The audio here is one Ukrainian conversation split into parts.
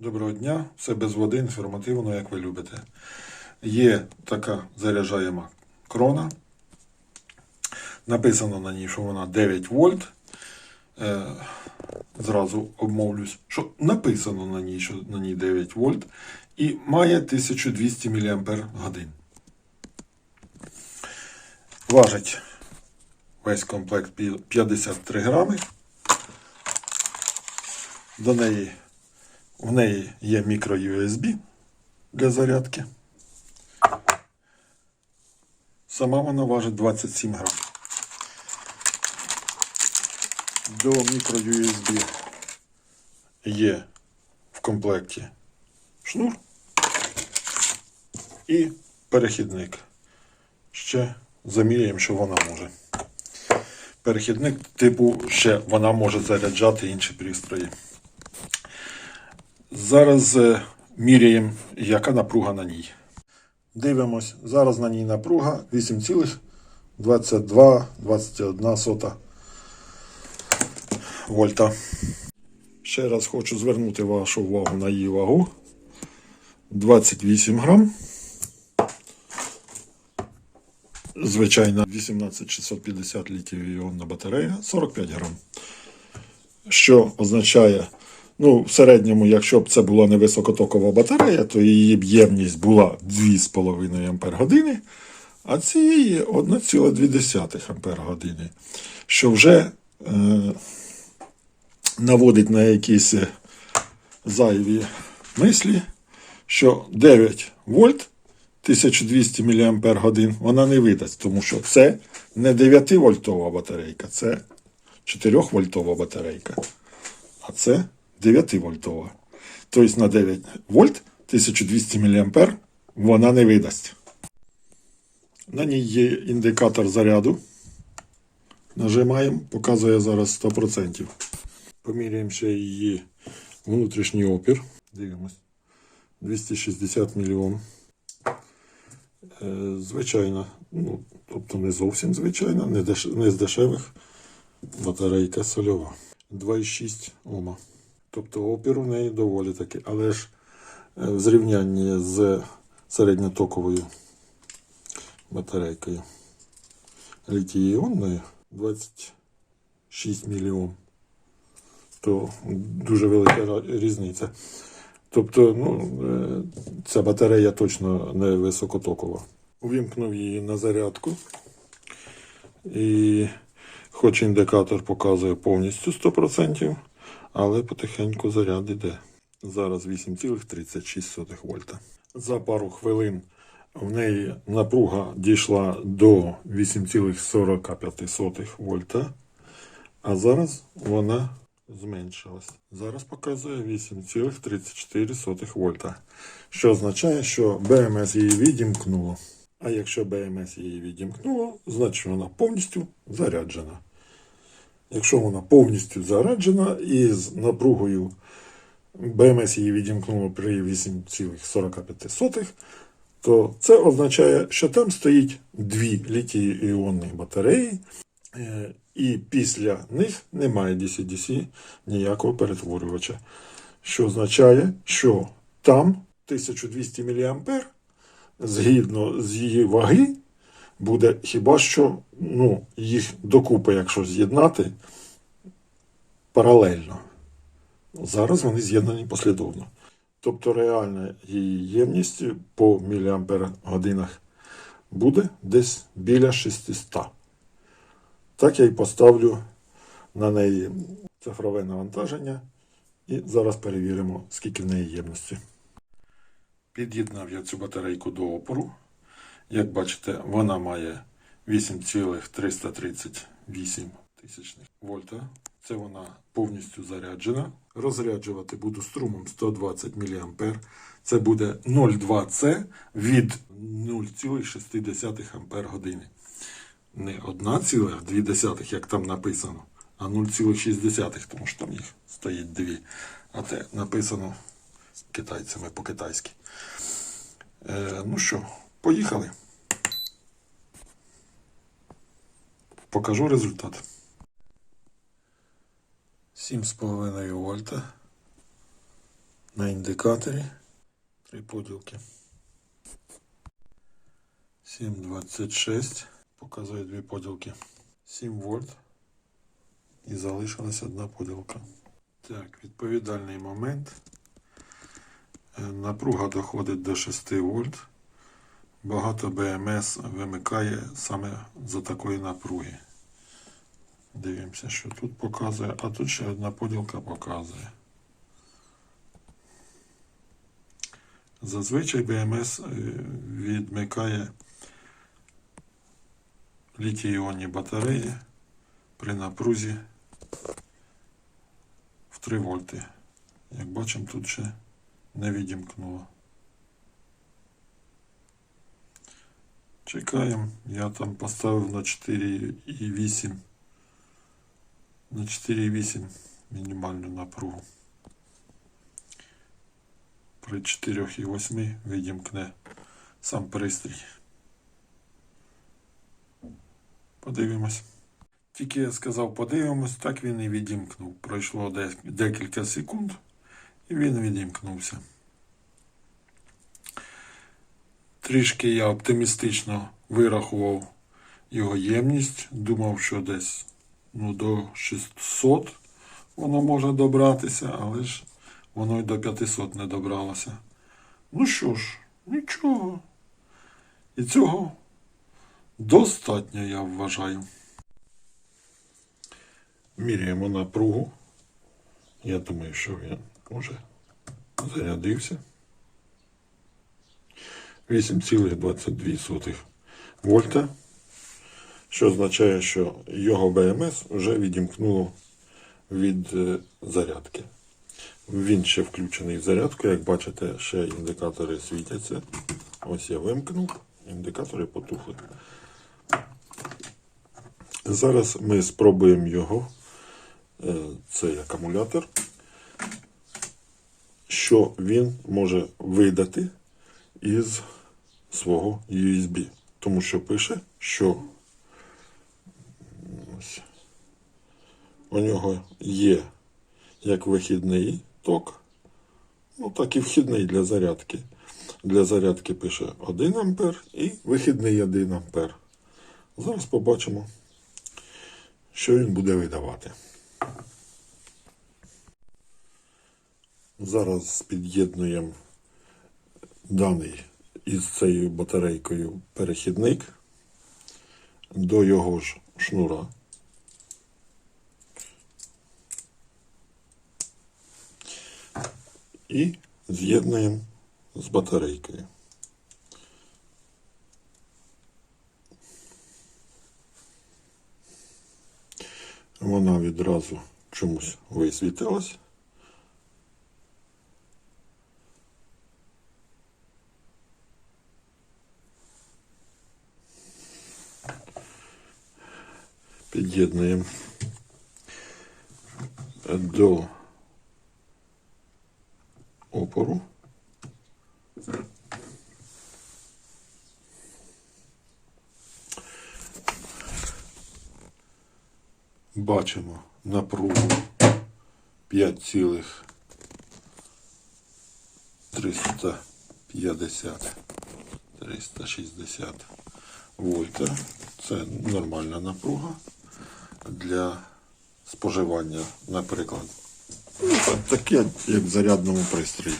Доброго дня, все без води, інформативно, як ви любите. Є така заряджаєма крона. Написано на ній, що вона 9 вольт. Е, зразу обмовлюсь, що написано на ній, що на ній 9 вольт. І має 1200 мАч. Важить весь комплект 53 грами. До неї в неї є мікро USB для зарядки. Сама вона важить 27 грам. До мікро USB є в комплекті шнур і перехідник. Ще заміряємо, що вона може. Перехідник типу ще вона може заряджати інші пристрої. Зараз е, міряємо, яка напруга на ній. Дивимось, зараз на ній напруга 8,22-21 вольта. Ще раз хочу звернути вашу увагу на її вагу. 28 грам. Звичайна 18650 літрів іонна батарея 45 грам. Що означає, ну, в середньому, якщо б це була не високотокова батарея, то її б ємність була 2,5 Ампер години, а цієї 1,2 Ампер години. Що вже е, наводить на якісь е, зайві мислі, що 9 вольт 1200 мАч вона не видасть, тому що це не 9 вольтова батарейка, це 4 вольтова батарейка, а це 9 вольтова. Тобто на 9 вольт 1200 мА вона не видасть. На ній є індикатор заряду. Нажимаємо, показує зараз 100%. Поміряємо ще її внутрішній опір. Дивимось. 260 мільйон. Е, Звичайна, ну, тобто не зовсім звичайна, не, деш... не з дешевих. Батарейка сольова. 2,6 Ома. Тобто опір у неї доволі таки. Але ж е, в зрівнянні з середньотоковою батарейкою літій-іонною 26 мільйон. То дуже велика різниця. Тобто, ну, е, ця батарея точно не високотокова. Увімкнув її на зарядку. І хоч індикатор показує повністю 100%, але потихеньку заряд іде. Зараз 8,36 вольта. За пару хвилин в неї напруга дійшла до 8,45 вольта, а зараз вона зменшилась. Зараз показує 8,34 вольта, що означає, що БМС її відімкнуло. А якщо БМС її відімкнуло, значить вона повністю заряджена. Якщо вона повністю заряджена і з напругою БМС її відімкнуло при 8,45, то це означає, що там стоїть дві літій-іонні батареї, е, і після них немає DC-DC ніякого перетворювача. Що означає, що там 1200 мА згідно з її ваги буде хіба що ну, їх докупи, якщо з'єднати паралельно. Зараз вони з'єднані послідовно. Тобто реальна її ємність по міліампер годинах буде десь біля 600. Так я і поставлю на неї цифрове навантаження. І зараз перевіримо, скільки в неї ємності. Під'єднав я цю батарейку до опору. Як бачите, вона має 8,338 тисячних вольта. Це вона повністю заряджена. Розряджувати буду струмом 120 мА. Це буде 0,2С від 0,6 Ампер години. Не 1,2, як там написано, а 0,6, тому що там їх стоїть дві. А те написано китайцями по-китайськи. Е, ну що, поїхали. Покажу результат. 7,5 вольта. На індикаторі три поділки. 7,26. Показує дві поділки. 7 вольт. І залишилась одна поділка. Так, відповідальний момент. Е, Напруга доходить до 6 вольт. Багато БМС вимикає саме за такої напруги. Дивимося, що тут показує, а тут ще одна поділка показує. Зазвичай БМС е, відмикає літій-іонні батареї при напрузі в 3 вольти. Як бачимо, тут ще не відімкнуло. Чекаємо. Я там поставив на 4,8 на 4,8 мінімальну напругу. При 4,8 відімкне сам пристрій. Подивимось. Тільки я сказав подивимось, так він і відімкнув. Пройшло де- декілька секунд і він відімкнувся. Трішки я оптимістично вирахував його ємність. Думав, що десь ну, до 600 воно може добратися, але ж воно й до 500 не добралося. Ну що ж, нічого. І цього достатньо, я вважаю. Міряємо напругу. Я думаю, що він вже зарядився. 8,22 вольта, що означає, що його БМС вже відімкнуло від е, зарядки. Він ще включений в зарядку, як бачите, ще індикатори світяться. Ось я вимкнув, індикатори потухли. Зараз ми спробуємо його, е, цей акумулятор, що він може видати із свого USB. Тому що пише, що у нього є як вихідний ток, ну так і вхідний для зарядки. Для зарядки пише 1 ампер і вихідний 1 ампер. Зараз побачимо, що він буде видавати. Зараз під'єднуємо даний із цією батарейкою перехідник до його ж шнура. І з'єднуємо з батарейкою. Вона відразу чомусь висвітилась. Під'єднуємо до опору. Бачимо напругу 5,350 360 вольта. Це нормальна напруга для споживання, наприклад. Ну, таке, як в зарядному пристрої.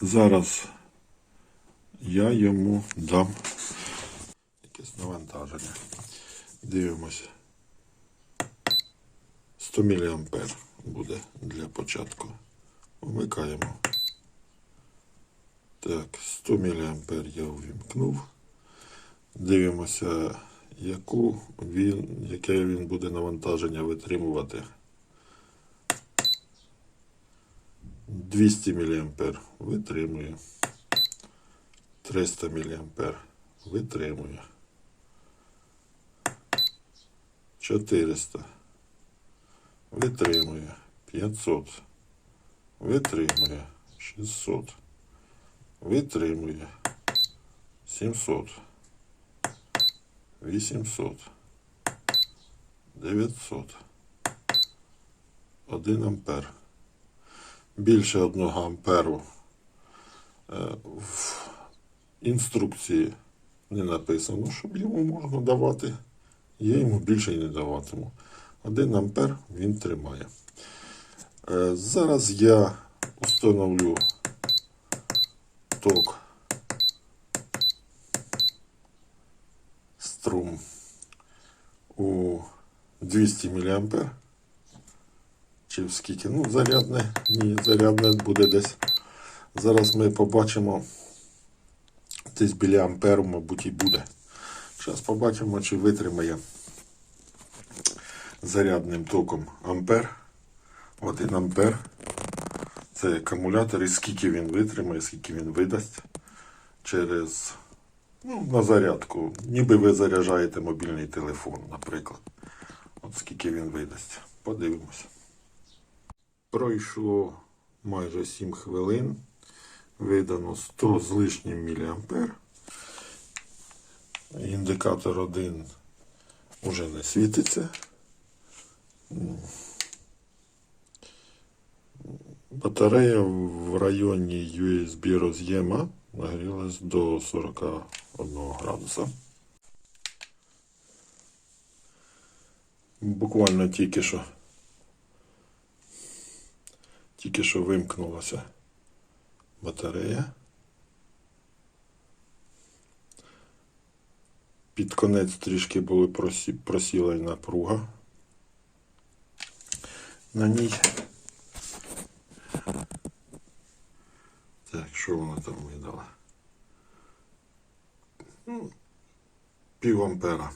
Зараз я йому дам якесь навантаження. Дивимося. 100 мА буде для початку. Вмикаємо. Так, 100 мА я увімкнув. Дивимося, яку він, яке він буде навантаження витримувати. 200 мА витримує. 300 мА витримує. 400 витримує. 500 витримує. 600 витримує. 700 800 900 1 ампер. більше 1 амперу е, в інструкції не написано, щоб йому можна давати. Я йому більше не даватиму. 1 ампер він тримає. Е, Зараз я встановлю ток струм у 200 мА. Чи скільки? Ну, зарядне. Ні, зарядне буде десь. Зараз ми побачимо. Десь біля амперу, мабуть, і буде. Зараз побачимо, чи витримає зарядним током ампер. 1 ампер. Це акумулятор, і скільки він витримає, скільки він видасть через ну, на зарядку. Ніби ви заряджаєте мобільний телефон, наприклад. От скільки він видасть. Подивимося. Пройшло майже 7 хвилин. Видано 100 з лишнім міліампер. Індикатор 1 уже не світиться. Батарея в районі USB роз'єма нагрілась до 41 градуса. Буквально тільки що тільки що вимкнулася батарея. Під конець трішки були просі, просіла й напруга на ній. Так, що вона там видала? Ну, пів ампера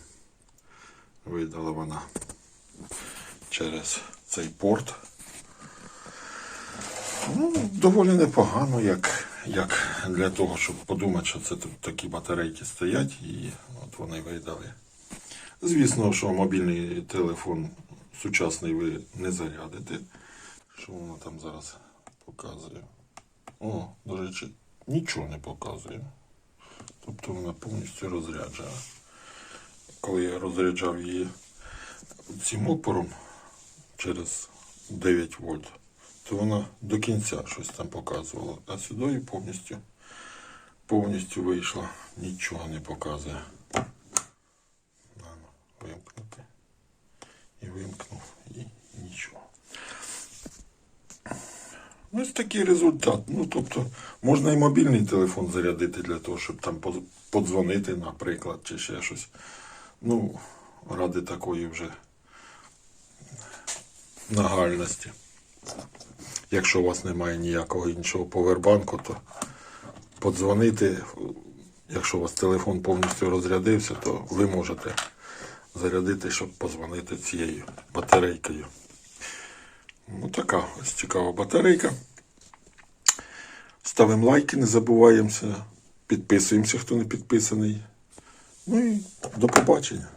видала вона через цей порт. Ну, доволі непогано, як, як для того, щоб подумати, що це тут такі батарейки стоять, і от вони видали. Звісно, що мобільний телефон сучасний ви не зарядите. Що воно там зараз показує? О, до речі, нічого не показує. Тобто вона повністю розряджена. Коли я розряджав її цим опором через 9 вольт, то вона до кінця щось там показувала. А сюди повністю, повністю вийшла. Нічого не показує. Надо вимкнути. І вимкнув, і нічого. Ну, Ось такий результат. Ну, тобто, можна і мобільний телефон зарядити для того, щоб там подзвонити, наприклад, чи ще щось. Ну, ради такої вже нагальності. Якщо у вас немає ніякого іншого повербанку, то подзвонити, якщо у вас телефон повністю розрядився, то ви можете зарядити, щоб позвонити цією батарейкою. Ну, така ось цікава батарейка. Ставимо лайки, не забуваємося. Підписуємося, хто не підписаний. Ну і до побачення.